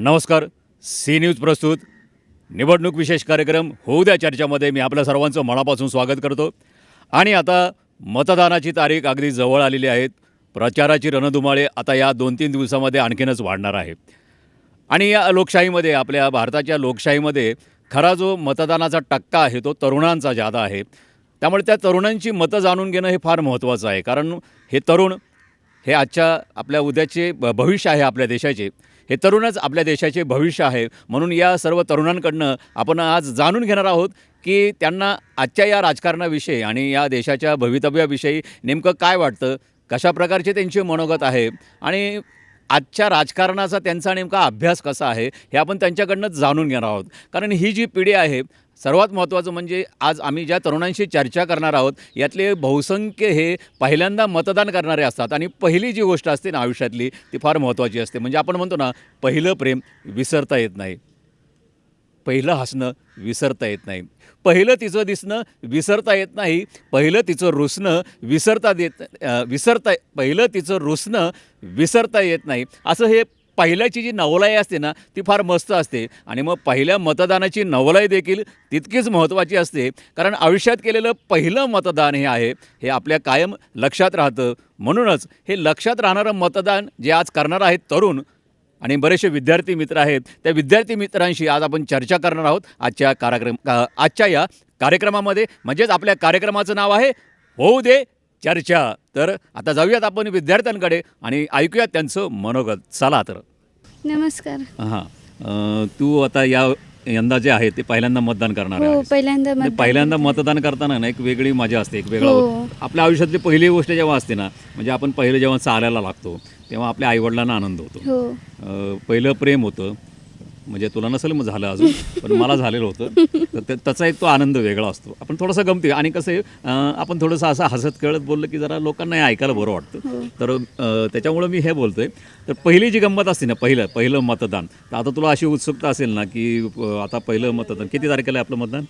नमस्कार. C news प्रस्तुत. निवडणूक विशेष कार्यक्रम होऊ द्या चर्चामध्ये. मी आपल्या सर्वांचं मनापासून स्वागत करतो. आणि आता मतदानाची तारीख अगदी जवळ आलेली आहे. प्रचाराची रणधुमाळे आता या दोन तीन दिवसामध्ये आणखीनच वाढणार आहे. आणि या लोकशाहीमध्ये आपल्या भारताच्या लोकशाहीमध्ये खरा जो मतदानाचा टक्का आहे तो तरुणांचा जादा आहे. त्यामुळे त्या तरुणांची मतं जाणून घेणं हे फार महत्त्वाचं आहे. कारण हे तरुण हे आजच्या आपल्या उद्याचे ब- भविष्य आहे आपल्या देशाचे. हे तरुणच आपल्या देशाचे भविष्य आहे. म्हणून या सर्व तरुणांकडनं आपण आज जाणून घेणार आहोत की त्यांना आजच्या या राजकारणाविषयी आणि या देशाच्या भवितव्याविषयी नेमकं काय वाटतं कशा प्रकारचे त्यांचे मनोगत आहे आणि आजच्या राजकारणाचा त्यांचा नेमका अभ्यास कसा आहे हे आपण त्यांच्याकडनंच जाणून घेणार आहोत. कारण ही जी पिढी आहे सर्वात महत्त्वाचं म्हणजे आज आम्ही ज्या तरुणांशी चर्चा करणार आहोत यातले बहुसंख्य हे पहिल्यांदा मतदान करणारे असतात आणि पहिली जी गोष्ट असते ना आयुष्यातली ती फार महत्त्वाची असते. म्हणजे आपण म्हणतो ना पहिलं प्रेम विसरता येत नाही. पहिलं हसणं विसरता येत नाही. पहिलं तिचं दिसणं विसरता येत नाही पहिलं तिचं रुसणं विसरता देत विसरता पहिलं तिचं रुसणं विसरता येत नाही. असं हे पहिल्याची जी नवलाई असते ना ती फार मस्त असते. आणि मग पहिल्या मतदानाची नवलाई देखील तितकीच महत्त्वाची असते. कारण आयुष्यात केलेलं पहिलं मतदान हे आहे हे आपल्या कायम लक्षात राहतं. म्हणूनच हे लक्षात राहणारं मतदान जे आज करणार आहेत तरुण आणि बरेचसे विद्यार्थी मित्र आहेत त्या विद्यार्थी मित्रांशी आज आपण चर्चा करणार आहोत आजच्या कार्यक्रम आजच्या या कार्यक्रमामध्ये. म्हणजेच आपल्या कार्यक्रमाचं नाव आहे होऊ दे चर्चा. तर आता जाऊयात आपण विद्यार्थ्यांकडे आणि ऐकूयात त्यांचं मनोगत. चला तर. नमस्कार. हां. तू आता या यंदा जे आहे ते पहिल्यांदा मतदान करणार हो. पहिल्यांदा म्हणजे मतदान पहिल्यांदा मतदान करताना ना एक वेगळी मजा असते एक वेगळा हो. आपल्या आयुष्यातली पहिली गोष्ट जेव्हा असते ना म्हणजे आपण पहिलं जेव्हा चालायला लागतो तेव्हा आपल्या आईवडिलांना आनंद होतो. हो. अ, पहिलं प्रेम होतं म्हणजे तुला नसेल मग झालं अजून पण मला झालेलं होतं. तर त्या- त्याचा एक तो आनंद वेगळा असतो. आपण थोडंसं गमते आणि कसं आहे आपण थोडंसं असं हसत खेळत बोललं की जरा लोकांना हे ऐकायला बरं वाटतं. तर अ, त्याच्यामुळं मी हे बोलतोय. तर पहिली जी गंमत असते ना पहिलं पहिलं मतदान तर आता तुला अशी उत्सुकता असेल ना की आता पहिलं मतदान किती तारखेला आहे आपलं मतदान?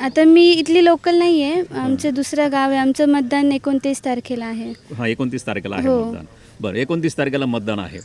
आता मी इथली लोकल नाही आहे. आमचं दुसरं गाव आहे. आमचं मतदान एकोणतीस तारखेला आहे. हां एकोणतीस तारखेला आहे हो. मतदान. बरं एकोणतीस तारखेला मतदान आहे.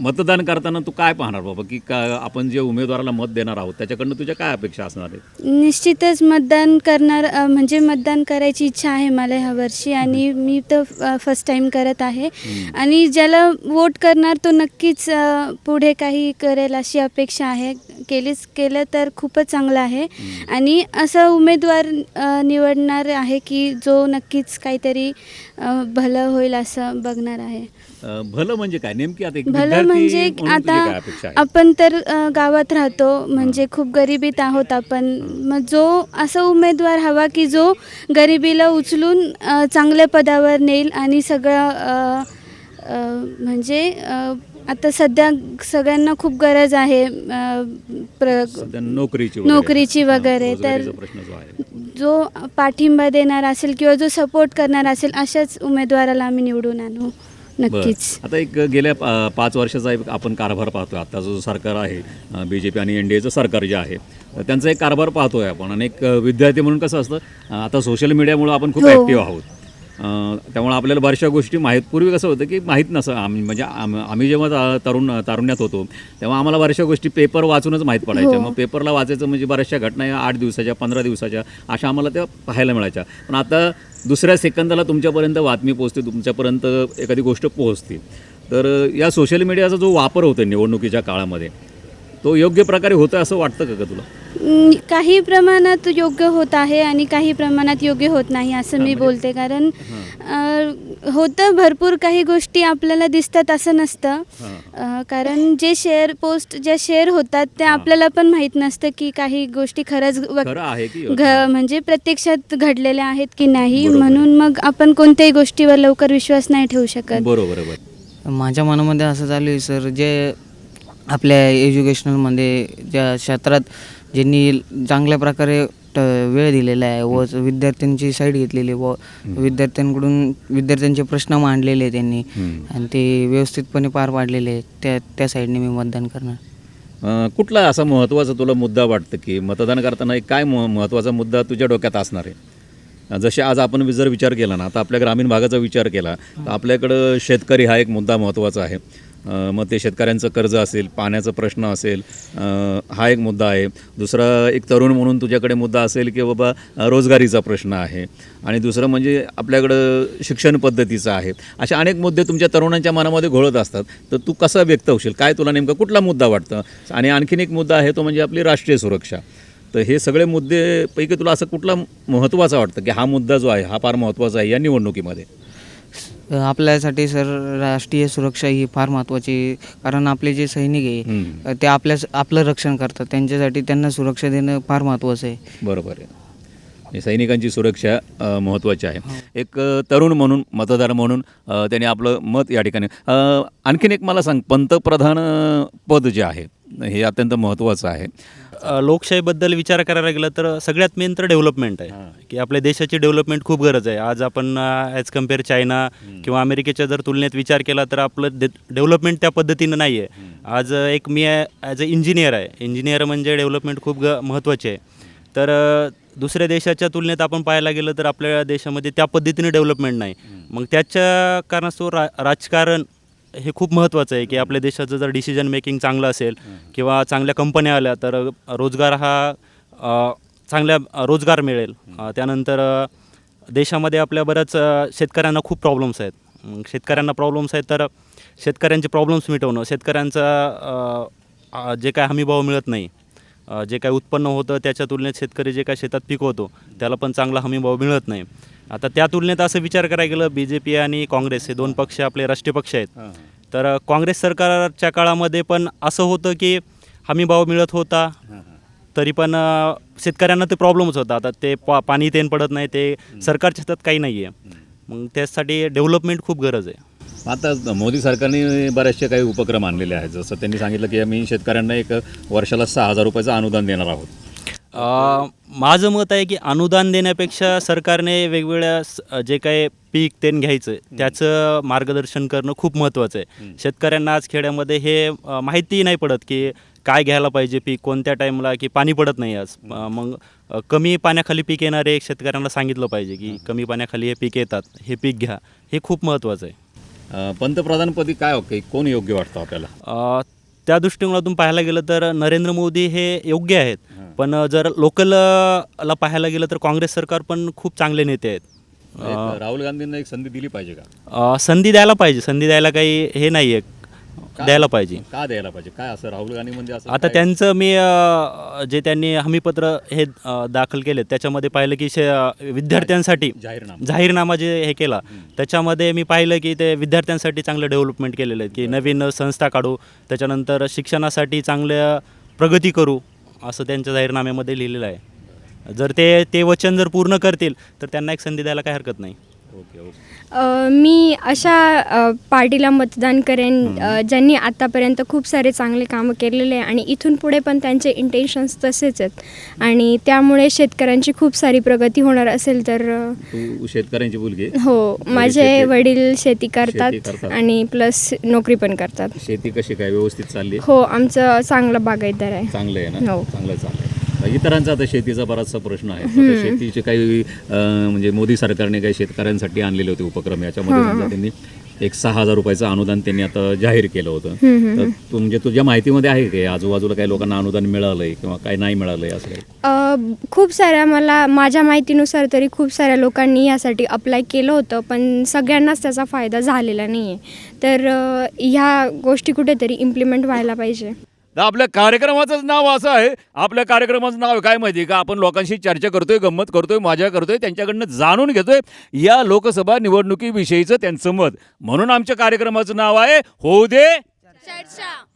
मतदान करताना तू काय पाहणार बाबा? की का आपण जे उमेदवाराला मत देणार आहोत त्याच्याकडनं तुझ्या काय अपेक्षा असणार आहेत? निश्चितच मतदान करणार अ, म्हणजे मतदान करायची इच्छा आहे मला ह्या वर्षी आणि मी तर फर्स्ट टाईम करत आहे. आणि ज्याला वोट करणार तो नक्कीच अ, पुढे काही करेल अशी अपेक्षा आहे. केलीच केलं तर खूपच चांगलं आहे. आणि असा उमेदवार अ, निवडणार आहे की जो नक्कीच काहीतरी अ, भलं होईल असं बघणार आहे. भलं म्हणजे काय? नेमकी आता एक भलं विद्यार्थी म्हणजे म्हणून तुझी आता काय अपेक्षा आहे? आपण तर अ, गावात राहतो म्हणजे खूप गरिबीत आहोत आपण. मग जो असा उमेदवार हवा की जो गरिबीला उचलून अ, चांगल्या पदावर नेईल आणि सगळं अ, अ, म्हणजे अ, आता सध्या सगळ्यांना खूप गरज आहे अ, प्र सध्या नोकरीची वगैरे. नोकरीची वगैरे. तर रोजगारीचा प्रश्न जो आहे. जो पाठिंबा देणार असेल किंवा जो सपोर्ट करणार असेल अशाच उमेदवाराला आम्ही निवडून आणू. नक्कीच. आता एक गेल्या पाच वर्षाचा एक आपण कारभार पाहतोय. आता जो सरकार आहे बी जे पी आणि एन डी एचं सरकार जे आहे त्यांचा एक कारभार पाहतोय आपण. आणि एक विद्यार्थी म्हणून कसं असतं आता सोशल मीडियामुळे आपण खूप हो. ॲक्टिव्ह आहोत. त्यामुळे आपल्याला बऱ्याचशा गोष्टी माहीत पूर्वी कसं होतं की माहीत नसं. आम्ही म्हणजे आम- आम्ही जेव्हा तरुण तारुण्यात होतो तेव्हा आम्हाला बऱ्याचशा गोष्टी पेपर वाचूनच माहीत पडायच्या. हो. मग पेपरला वाचायचं म्हणजे बऱ्याचशा घटना या आठ दिवसाच्या पंधरा दिवसाच्या अशा आम्हाला त्या पाहायला मिळायच्या. पण आता दुसऱ्या सेकंदाला तुमच्यापर्यंत बातमी पोहोचते तुमच्यापर्यंत एखादी गोष्ट पोहोचते. तर या सोशल मीडियाचा जो वापर होतो निवडणुकीच्या काळामध्ये तो योग्य प्रकारे होतो असं वाटतं का का तुला? काही प्रमाणात योग्य होत आहे आणि काही प्रमाणात योग्य होत नाही असं मी बोलते. कारण अं, होतं भरपूर काही गोष्टी आपल्याला दिसतात असं नसतं. अं, कारण जे शेअर पोस्ट ज्या शेअर होतात त्या आपल्याला पण माहीत नसतं की काही गोष्टी खरंच व- खरं आहे की घ म्हणजे प्रत्यक्षात घडलेल्या आहेत की नाही बरोबर. म्हणून मग आपण कोणत्याही गोष्टीवर लवकर विश्वास नाही ठेवू शकत. बरोबर बरोबर. माझ्या मनामध्ये असं चालू आहे सर जे आपल्या एज्युकेशनलमध्ये ज्या क्षेत्रात ज्यांनी चांगल्या प्रकारे ट- वेळ दिलेला आहे व विद्यार्थ्यांची साईड घेतलेली व विद्यार्थ्यांकडून विद्यार्थ्यांचे प्रश्न मांडलेले त्यांनी. आणि ते व्यवस्थितपणे पार पाडलेले त्या त्या साईडने मी मतदान करणार. कुठला असा महत्त्वाचा तुला मुद्दा वाटतं की मतदान करताना एक काय म- महत्त्वाचा मुद्दा तुझ्या डोक्यात असणार आहे? जसे आज आपण जर विचार केला ना आता आपल्या ग्रामीण भागाचा विचार केला तर आपल्याकडं शेतकरी हा एक मुद्दा महत्त्वाचा आहे. मग ते शेतकऱ्यांचं कर्ज असेल पाण्याचा प्रश्न असेल हा एक मुद्दा आहे. दुसरा एक तरुण म्हणून तुझ्याकडे मुद्दा असेल की बाबा रोजगारीचा प्रश्न आहे. आणि दुसरं म्हणजे आपल्याकडं शिक्षण पद्धतीचं आहे. असे अनेक मुद्दे तुमच्या तरुणांच्या मनामध्ये घोळत असतात. तर तू कसा व्यक्त होशील? काय तुला नेमका कुठला मुद्दा वाटतं? आणि आणखीन एक मुद्दा आहे तो म्हणजे आपली राष्ट्रीय सुरक्षा. तर हे सगळे मुद्दे पैकी तुला असं कुठला महत्त्वाचा वाटतं? की हा मुद्दा जो आहे हा फार महत्त्वाचा आहे या निवडणुकीमध्ये? आपल्यासाठी सर राष्ट्रीय सुरक्षा ही फार महत्त्वाची आहे. कारण आपले जे सैनिक. आहे ते आपल्या आपलं रक्षण करतात. त्यांच्यासाठी त्यांना सुरक्षा देणं फार महत्त्वाचं आहे. बरोबर आहे. हे सैनिकांची सुरक्षा अ, महत्त्वाची आहे. एक अ, तरुण म्हणून मतदार म्हणून त्याने आपलं मत या ठिकाणी आणखीन एक मला सांग पंतप्रधान पद जे आहे हे अत्यंत महत्त्वाचं आहे. लोकशाहीबद्दल विचार करायला गेलं तर सगळ्यात मेन तर डेव्हलपमेंट आहे. की आपल्या देशाची डेव्हलपमेंट खूप गरज आहे. आज आपण ॲज कंपेअर चायना किंवा अमेरिकेच्या जर तुलनेत विचार केला तर आपलं डेव्हलपमेंट त्या पद्धतीनं नाही आहे आज एक मी ॲज अ इंजिनियर आहे. इंजिनियर म्हणजे डेव्हलपमेंट खूप ग महत्त्वाची आहे. तर दुसऱ्या देशाच्या तुलनेत आपण पाहायला गेलं तर आपल्या देशामध्ये त्या पद्धतीने डेव्हलपमेंट नाही. मग त्याच्या कारणास्तव रा राजकारण हे खूप महत्त्वाचं आहे की आपल्या देशाचं जर डिसिजन मेकिंग चांगलं असेल किंवा चांगल्या कंपन्या आल्या तर रोजगार हा चांगल्या रोजगार मिळेल. त्यानंतर देशामध्ये आपल्या बऱ्याच शेतकऱ्यांना खूप प्रॉब्लेम्स आहेत. शेतकऱ्यांना प्रॉब्लेम्स आहेत तर शेतकऱ्यांचे प्रॉब्लेम्स मिटवणं शेतकऱ्यांचा जे काय हमीभाव मिळत नाही जे काय उत्पन्न होतं त्याच्या तुलनेत शेतकरी जे काय शेतात पिकवतो त्याला पण चांगला हमीभाव मिळत नाही. आता त्या तुलनेत असं विचार करायला गेलं बी जे पी आणि काँग्रेस हे दोन पक्ष आपले राष्ट्रीय पक्ष आहेत. तर काँग्रेस सरकारच्या काळामध्ये पण असं होतं की हमीभाव मिळत होता तरी पण शेतकऱ्यांना ते प्रॉब्लेमच होता. आता ते पा पाणी तेन पडत नाही ते सरकारच्या हातात काही नाही आहे मग त्यासाठी डेव्हलपमेंट खूप गरज आहे. आता मोदी सरकारने बरेचसे काही उपक्रम आणलेले आहेत. जसं त्यांनी सांगितलं की आम्ही शेतकऱ्यांना एक वर्षाला सहा हजार रुपयाचं अनुदान देणार आहोत. अ, माझं मत आहे की अनुदान देण्यापेक्षा सरकारने वेगवेगळ्या स- जे काही पीक तेन घ्यायचं त्याचं मार्गदर्शन करणं खूप महत्त्वाचं आहे. शेतकऱ्यांना आज खेड्यामध्ये हे अ, माहितीही नाही पडत की काय घ्यायला पाहिजे पीक कोणत्या टाईमला की पाणी पडत नाही आज. अ, मग अ, कमी पाण्याखाली पीक येणारे शेतकऱ्यांना सांगितलं पाहिजे की कमी पाण्याखाली हे पीक येतात हे पीक घ्या. हे खूप महत्त्वाचं आहे. अ, पंतप्रधानपदी काय ओके कोण योग्य वाटतं आपल्याला? अ, त्या दृष्टिकोनातून पाहायला गेलं तर नरेंद्र मोदी हे योग्य आहेत. पण जर लोकल अ, ला पाहायला गेलं तर काँग्रेस सरकार पण खूप चांगले नेते आहेत. राहुल गांधींना एक संधी दिली पाहिजे का? अ, संधी द्यायला पाहिजे. संधी द्यायला काही हे नाही आहे द्यायला पाहिजे. का द्यायला पाहिजे? काय असं राहुल गांधी म्हणजे असं आता काय- त्यांचं मी अ, जे त्यांनी हमीपत्र हे अ, दाखल केले त्याच्यामध्ये पाहिलं की शे विद्यार्थ्यांसाठी जाहीरनामा. जाहीरनामा जे हे केला त्याच्यामध्ये मी पाहिलं की ते विद्यार्थ्यांसाठी चांगलं डेव्हलपमेंट केलेलं आहे की नवीन संस्था काढू त्याच्यानंतर शिक्षणासाठी चांगल्या प्रगती करू असं त्यांच्या जाहीरनाम्यामध्ये लिहिलेलं आहे. जर ते ते वचन जर पूर्ण करतील तर त्यांना एक संधी द्यायला काही हरकत नाही. Okay okay. अ, मी अशा अ, पार्टीला मतदान करेन. अ, ज्यांनी आतापर्यंत खूप सारे चांगले कामं केलेले आहे आणि इथून पुढे पण त्यांचे इंटेन्शन्स तसेच आहेत. आणि त्यामुळे शेतकऱ्यांची खूप सारी प्रगती होणार असेल तर अ, तू शेतकऱ्यांची मुलगी आहे. हो माझे शेती- वडील शेती करतात. करतात. आणि प्लस नोकरी पण करतात. शेती कशी काय? व्यवस्थित चालली? हो आमचं चांगलं बागायतदार आहे. चांगलं आहे ना? हो. चांगलं इतरांचा आता शेतीचा बराचसा प्रश्न आहे. आता शेतीचे काही अं, म्हणजे मोदी सरकारने काही शेतकऱ्यांसाठी आणलेले होते उपक्रम याच्यामध्ये समजा त्यांनी एक सहा हजार रुपयाचं अनुदान त्यांनी आता जाहीर केलं होतं. तर तू म्हणजे तुझ्या माहितीमध्ये आहे काय आजूबाजूला काही लोकांना अनुदान मिळालंय किंवा काय नाही मिळालंय असं काही? अ, खूप साऱ्या मला माझ्या माहितीनुसार तरी खूप साऱ्या लोकांनी यासाठी अप्लाय केलं होतं पण सगळ्यांनाच त्याचा फायदा झालेला नाही आहे तर अ, ह्या गोष्टी कुठेतरी इम्प्लिमेंट व्हायला पाहिजे. तर आपल्या कार्यक्रमाचंच नाव असं आहे. आपल्या कार्यक्रमाचं नाव काय माहिती का? आपण लोकांशी चर्चा करतोय गंमत करतोय मजा करतोय त्यांच्याकडनं जाणून घेतोय. या लोकसभा निवडणुकीविषयीचं त्यांचं मत. म्हणून आमच्या कार्यक्रमाचं नाव आहे होऊ दे.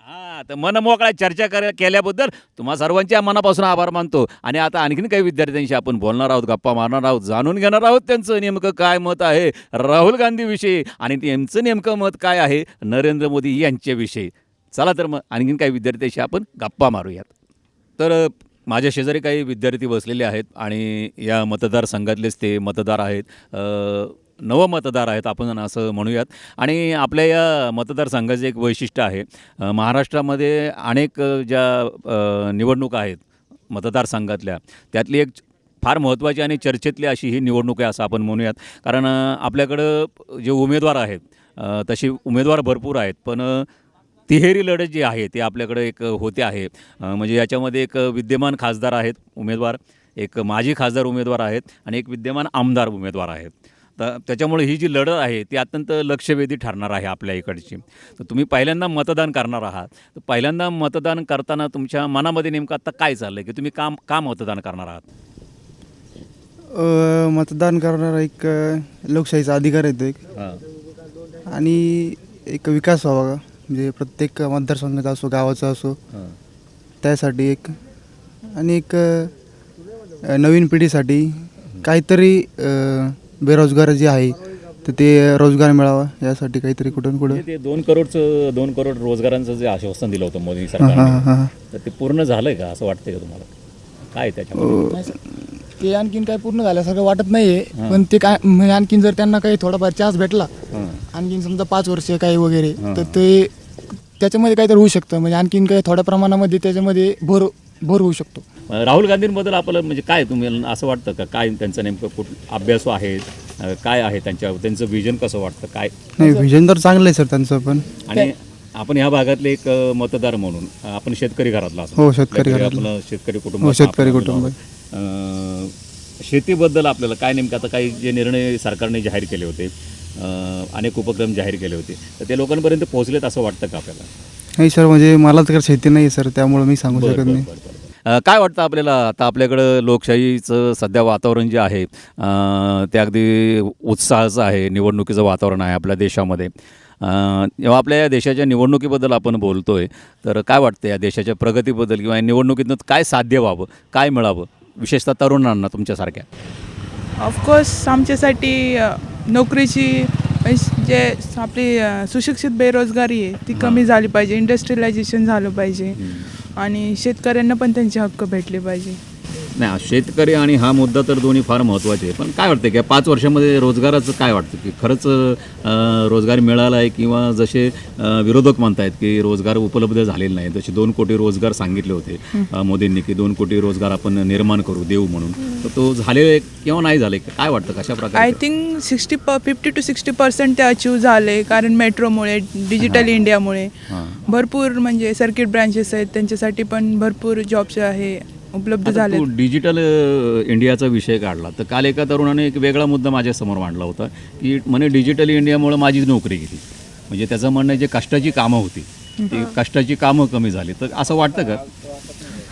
हा तर मन मोकळा चर्चा कर केल्याबद्दल तुम्हा सर्वांच्या मनापासून आभार मानतो. आणि आता आणखीन काही विद्यार्थ्यांशी आपण बोलणार आहोत गप्पा मारणार आहोत जाणून घेणार आहोत त्यांचं नेमकं काय मत आहे राहुल गांधीविषयी. आणि त्यांचं नेमकं मत काय आहे नरेंद्र मोदी यांच्याविषयी. चला तर मग आणखीन काही विद्यार्थ्यांशी आपण गप्पा मारूयात. तर माझ्या शेजारी काही विद्यार्थी बसलेले आहेत आणि या मतदारसंघातलेच ते मतदार आहेत. अ, नव मतदार आहेत आपण असं म्हणूयात. आणि आपल्या या मतदारसंघाचं एक वैशिष्ट्य आहे महाराष्ट्रामध्ये अनेक ज्या निवडणुका आहेत मतदारसंघातल्या त्यातली एक फार महत्त्वाची आणि चर्चेतली अशी ही निवडणूक आहे असं आपण म्हणूयात. कारण आपल्याकडं जे उमेदवार आहेत तसे उमेदवार भरपूर आहेत. पण तिहेरी लढत जी आहे ती आपल्याकडे एक होते आहे. म्हणजे याच्यामध्ये एक विद्यमान खासदार आहेत उमेदवार एक माजी खासदार उमेदवार आहेत आणि एक विद्यमान आमदार उमेदवार आहेत. तर त्याच्यामुळे ही जी लढत आहे ती अत्यंत लक्षवेधी ठरणार आहे आपल्या इकडची. तर तुम्ही पहिल्यांदा मतदान करणार आहात. तर पहिल्यांदा मतदान करताना तुमच्या मनामध्ये नेमकं आता काय चाललं आहे की तुम्ही काम का मतदान करणार आहात? मतदान करणारा एक लोकशाहीचा अधिकार येतो एक. हां. आणि एक विकास व्हावा. म्हणजे प्रत्येक मतदारसंघाचा असो गावाचा असो. त्यासाठी एक आणि एक अ, नवीन पिढीसाठी काहीतरी अ, बेरोजगार जे आहे तर ते रोजगार मिळावा यासाठी काहीतरी कुठून कुठं. म्हणजे ते दोन करोडचं दोन करोड रोजगारांचं जे आश्वासन दिलं होतं मोदी हां हां सरकारने. हां तर ते पूर्ण झालंय का असं वाटतंय का तुम्हाला? काय त्याच्यामध्ये? ते आणखीन काय पूर्ण झाल्यासारखं वाटत नाहीये. पण ते काय म्हणजे आणखीन जर त्यांना काही थोडाफार चान्स भेटला हां. आणखीन समजा पाच वर्ष काही वगैरे तर ते त्याच्यामध्ये काहीतरी होऊ शकतं. म्हणजे आणखीन काही थोड्या प्रमाणामध्ये त्याच्यामध्ये भर भर होऊ शकतो. राहुल गांधींबद्दल आपलं म्हणजे काय तुम्ही असं वाटतं का? काय त्यांचं नेमकं कुठ अभ्यासू आहे काय आहे त्यांच्या त्यांचं विजन कसं वाटतं? काय? नाही व्हिजन तर चांगलं आहे सर त्यांचं पण. आणि आपण ह्या भागातले एक मतदार म्हणून आपण शेतकरी घरातला असतो. हो, शेतकरी घरी घरातला. आपलं शेतकरी कुटुंब हो, शेतकरी कुटुंब. शेतीबद्दल आपल्याला काय नेमकं आता काही जे निर्णय सरकारने जाहीर केले होते अनेक उपक्रम जाहीर केले होते तर ते लोकांपर्यंत पोहोचलेत असं वाटतं का आपल्याला? नाही सर म्हणजे मला तर शेती नाही आहे सर त्यामुळे मी सांगू शकत नाही. काय वाटतं आपल्याला आता आपल्याकडं लोकशाहीचं सध्या वातावरण जे आहे ते अगदी उत्साहाचं आहे निवडणुकीचं वातावरण आहे आपल्या देशामध्ये. जेव्हा आपल्या या देशाच्या निवडणुकीबद्दल आपण बोलतो आहे तर काय वाटतं या देशाच्या प्रगतीबद्दल किंवा या निवडणुकीतनं काय साध्य व्हावं काय मिळावं? विशेषतः तरुणांना तुमच्यासारख्या? ऑफकोर्स आमच्यासाठी नोकरीची म्हणजे जे आपली सुशिक्षित बेरोजगारी आहे ती कमी झाली पाहिजे इंडस्ट्रियलायझेशन झालं पाहिजे. आणि शेतकऱ्यांना पण त्यांचे हक्क भेटले पाहिजे. नाही शेतकरी आणि हा मुद्दा तर दोन्ही फार महत्त्वाचे आहे पण काय वाटतं की पाच वर्षामध्ये रोजगाराचं काय वाटतं? की खरंच रोजगार मिळाला आहे किंवा जसे विरोधक म्हणतायत की रोजगार उपलब्ध झालेले नाही जसे दोन कोटी रोजगार सांगितले होते मोदींनी की दोन कोटी रोजगार आपण निर्माण करू देऊ म्हणून. तर तो झाले किंवा नाही झाले काय वाटतं कशा आय प्रकारे थिंक सिक्स्टी प फिफ्टी टू सिक्स्टी पर्सेंट ते अचीव झाले कारण मेट्रोमुळे डिजिटल इंडियामुळे. भरपूर म्हणजे सर्किट ब्रांचेस आहेत त्यांच्यासाठी पण भरपूर जॉब्स आहे. उपलब्ध आता झाले तू डिजिटल अ, इंडियाचा विषय काढला. तर काल एका तरुणाने एक वेगळा मुद्दा माझ्यासमोर मांडला होता की म्हणे डिजिटल इंडियामुळे माझी नोकरी गेली. म्हणजे त्याचं म्हणणं आहे जे कष्टाची कामं होती ती कष्टाची कामं कमी झाली. तर असं वाटतं का?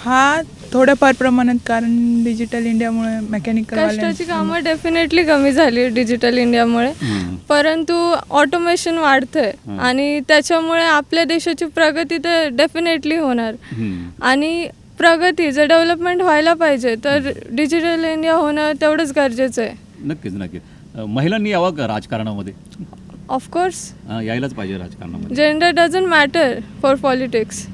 हा थोड्याफार प्रमाणात कारण डिजिटल इंडियामुळे मेकॅनिकल कष्टाची कामं डेफिनेटली कमी झाली डिजिटल इंडियामुळे परंतु ऑटोमेशन वाढतंय आणि त्याच्यामुळे आपल्या देशाची प्रगती तर डेफिनेटली होणार. आणि प्रगती जर डेव्हलपमेंट व्हायला पाहिजे तर डिजिटल इंडिया होणं तेवढंच गरजेचं आहे. नक्कीच नक्कीच. अ, महिलांनी यावं का राजकारणामध्ये? ऑफकोर्स अ, यायलाच पाहिजे राजकारणामध्ये. Gender doesn't matter for politics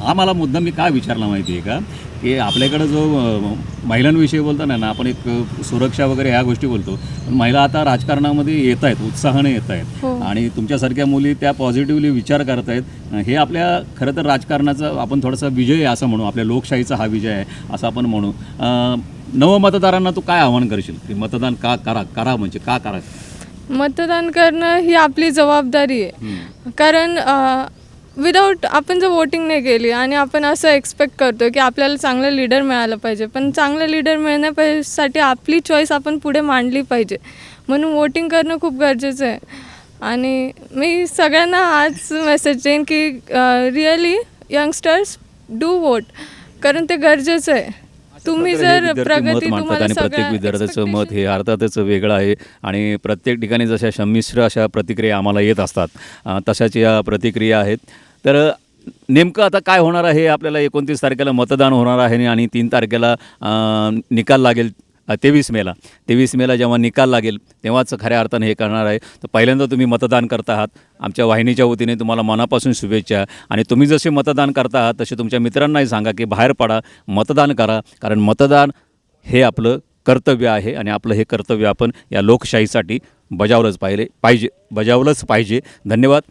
हा मला मुद्दा मी काय विचारला माहिती आहे का? की आपल्याकडं जो महिलांविषयी बोलताना ना आपण एक सुरक्षा वगैरे ह्या गोष्टी बोलतो. पण महिला आता राजकारणामध्ये येत आहेत उत्साहाने येत आहेत. हो. आणि तुमच्यासारख्या मुली त्या पॉझिटिव्हली विचार करत आहेत. हे आपल्या खरं तर राजकारणाचा आपण थोडासा विजय आहे असं म्हणू आपल्या लोकशाहीचा हा विजय आहे असं आपण म्हणू. नवमतदारांना तू काय आव्हान करशील? की मतदान का करा करा म्हणजे का करा? मतदान करणं ही आपली जबाबदारी आहे. कारण विदाऊट आपण जर वोटिंग नाही केली आणि आपण असं एक्सपेक्ट करतो की आपल्याला चांगलं लीडर मिळालं पाहिजे पण चांगलं लीडर मिळण्यासाठी आपली चॉईस आपण पुढे मांडली पाहिजे. म्हणून वोटिंग करणं खूप गरजेचं आहे. आणि मी सगळ्यांना हाच मेसेज देईन की रिअली यंगस्टर्स डू वोट कारण ते गरजेचं आहे. तुम्ही जर प्रगती मांडतात आणि प्रत्येक विद्यार्थ्याचं मत हे अर्थातच वेगळं आहे आणि प्रत्येक ठिकाणी जशा संमिश्र अशा प्रतिक्रिया आम्हाला येत असतात तशाच या प्रतिक्रिया आहेत. तर नेमकं आता काय होणार आहे? आपल्याला एकोणतीस तारखेला मतदान होणार आहे आणि तीन तारखेला निकाल लागेल तेवीस मेला. तेवीस मेला जेव्हा निकाल लागेल तेव्हाच खऱ्या अर्थाने हे करणार आहे. तर पहिल्यांदा तुम्ही मतदान करता आहात. आमच्या वाहिनीच्या वतीने तुम्हाला मनापासून शुभेच्छा. आणि तुम्ही जसे मतदान करता आहात तसे तुमच्या मित्रांनाही सांगा की बाहेर पडा मतदान करा. कारण मतदान हे आपलं कर्तव्य आहे आणि आपलं हे कर्तव्य आपण या लोकशाहीसाठी बजावलंच पाहिजे पाहिजे बजावलंच पाहिजे. धन्यवाद.